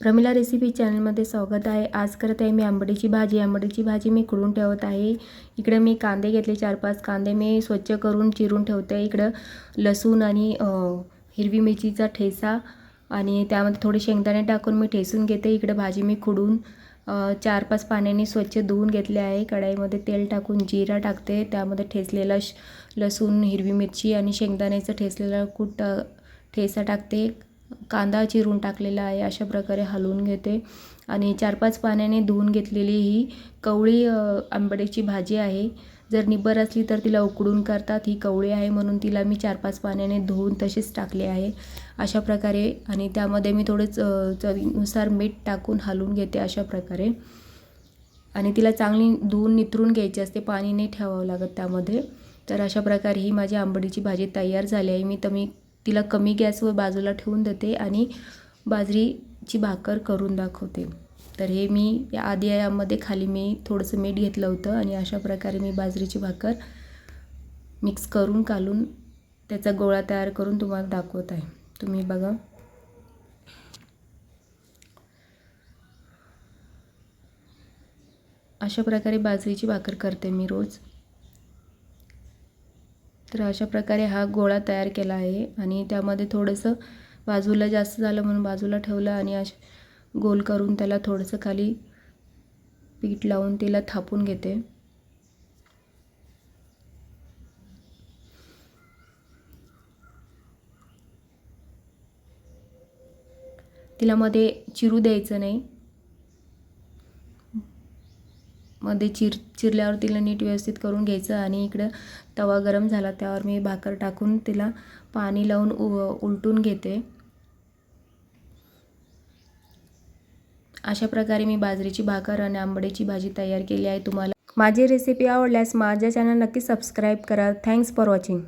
Pramila recipe चॅनलमध्ये स्वागत आहे. आज करत आहे मी आंबडीची भाजी. आंबडीची भाजी मी खुडून ठेवत आहे. इकडे मी कांदे घेतले चार पाच कांदे मी स्वच्छ करून चिरून ठेवते. इकडं लसूण आणि हिरवी मिरचीचा ठेसा आणि त्यामध्ये थोडे शेंगदाणे टाकून मी ठेसून घेते. इकडं भाजी मी खुडून चार पाच पाण्याने स्वच्छ धुवून घेतले आहे. कढाईमध्ये तेल टाकून जिरा टाकते. त्यामध्ये ठेचलेला श लसूण हिरवी मिरची आणि शेंगदाण्याचं ठेचलेला कूट ठेचा ठेसा टाकते. कांदा चिरून टाकलेला आहे अशा प्रकारे हलवून घेते. आणि चार पाच पाण्याने धुवून घेतलेली ही कवळी आंबाड्याची भाजी आहे. जर निब्बर असली तर तिला उकडून करतात. ही कवळी आहे म्हणून तिला मी चार पाच पाण्याने धुवून तशीच टाकली आहे. अशा प्रकारे आणि त्यामध्ये मी थोडं च चवीनुसार मीठ टाकून हलवून घेते अशा प्रकारे. आणि तिला चांगली धुवून नितरून घ्यायची असते. पाणी नाही ठेवावं लागत त्यामध्ये. तर अशा प्रकारे ही माझी आंबडीची भाजी तयार झाली आहे. मी तर मी तिला कमी गॅसवर बाजूला ठेवून देते आणि बाजरीची भाकर करून दाखवते. तर हे मी या आधी यामध्ये खाली मी थोडंसं मीठ घेतलं होतं आणि अशा प्रकारे मी बाजरीची भाकर मिक्स करून कालून त्याचा गोळा तयार करून तुम्हाला दाखवत आहे. तुम्ही बघा. अशा प्रकारे बाजरीची भाकर करते मी रोज. तर अशा प्रकारे हा गोळा तयार केला आहे आणि त्यामध्ये थोडंसं बाजूला जास्त झालं म्हणून बाजूला ठेवलं आणि अशा गोल करून त्याला थोडंसं खाली पीठ लावून तिला थापून घेते. तिला मध्ये चिरू द्यायचं नाही. मध्ये चिर चिरल्यावर तिला नीट व्यवस्थित करून घ्यायचं आणि इकडं तवा गरम झाला त्यावर मी भाकर टाकून तिला पाणी लावून उ उलटून घेते. अशा प्रकारे मी बाजरीची भाकर आणि आंबड्याची भाजी तयार केली आहे. तुम्हाला माझी रेसिपी आवडल्यास माझ्या चॅनल नक्की सबस्क्राईब करा. Thanks for watching